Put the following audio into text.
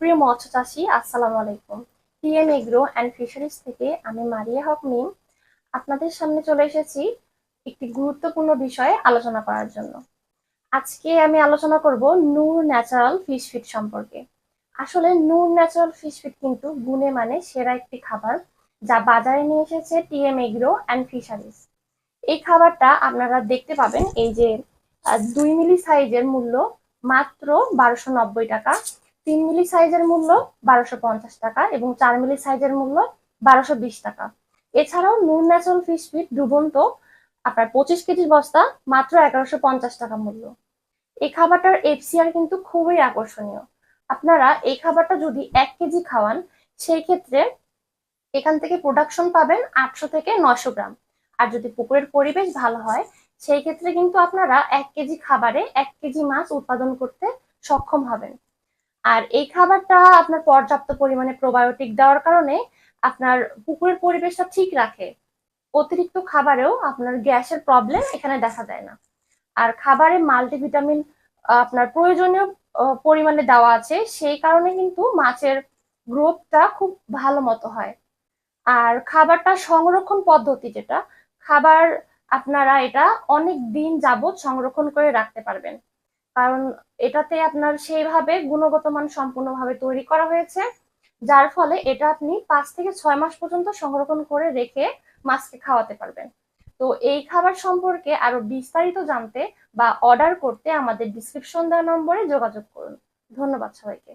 প্রিয় মৎস্য চাষী, আসসালামু আলাইকুম। টিএম এগ্রো অ্যান্ড ফিশারিজ থেকে আমি মারিয়া হক মিম। আপনাদের সামনে চলে এসেছি একটি গুরুত্বপূর্ণ বিষয়ে আলোচনা করার জন্য। আজকে আমি আলোচনা করব নূর ন্যাচারাল ফিশ ফিড সম্পর্কে। আসলে নূর ন্যাচারাল ফিশ ফিড কিন্তু গুণে মানে সেরা একটি খাবার যা বাজারে নিয়ে এসেছে টিএম এগ্রো অ্যান্ড ফিশারিজ এই খাবারটা আপনারা দেখতে পাবেন এই যে দুই মিলি সাইজের মূল্য মাত্র বারোশো নব্বই টাকা। তিন মিলি সাইজের মূল্য বারোশো পঞ্চাশ টাকা এবং চার মিলি সাইজের মূল্য বারোশো বিশ টাকা। এছাড়াও নুন ন্যাচারাল ফিশ ফিট ডুবন্ত আপনার পঁচিশ কেজি বস্তা মাত্র এগারোশো পঞ্চাশ টাকা মূল্য। এই খাবারটার এফসিআর কিন্তু খুবই আকর্ষণীয়। আপনারা এই খাবারটা যদি এক কেজি খাওয়ান, সেই ক্ষেত্রে এখান থেকে প্রোডাকশন পাবেন আটশো থেকে নশো গ্রাম। আর যদি পুকুরের পরিবেশ ভালো হয়, সেই ক্ষেত্রে কিন্তু আপনারা এক কেজি খাবারে এক কেজি মাছ উৎপাদন করতে সক্ষম হবেন। আর এই খাবারটা আপনার পর্যাপ্ত পরিমাণে প্রোবায়োটিক দেওয়ার কারণে আপনার পুকুরের পরিবেশটা ঠিক রাখে। অতিরিক্ত খাবারেও আপনার গ্যাসের প্রবলেম এখানে দেখা যায় না। আর খাবারে মাল্টিভিটামিন আপনার প্রয়োজনীয় পরিমাণে দেওয়া আছে, সেই কারণে কিন্তু মাছের গ্রোথটা খুব ভালো মতো হয়। আর খাবারটা সংরক্ষণ পদ্ধতি যেটা, খাবার আপনারা এটা অনেক দিন যাবত সংরক্ষণ করে রাখতে পারবেন। কারণ এটাতে আপনার সেইভাবে গুণগত মান সম্পূর্ণভাবে তৈরি করা হয়েছে, যার ফলে এটা আপনি পাঁচ থেকে ছয় মাস পর্যন্ত সংরক্ষণ করে রেখে মাছকে খাওয়াতে পারবেন। তো এই খাবার সম্পর্কে আরও বিস্তারিত জানতে বা অর্ডার করতে আমাদের ডিসক্রিপশন দেওয়া নম্বরে যোগাযোগ করুন। ধন্যবাদ সবাইকে।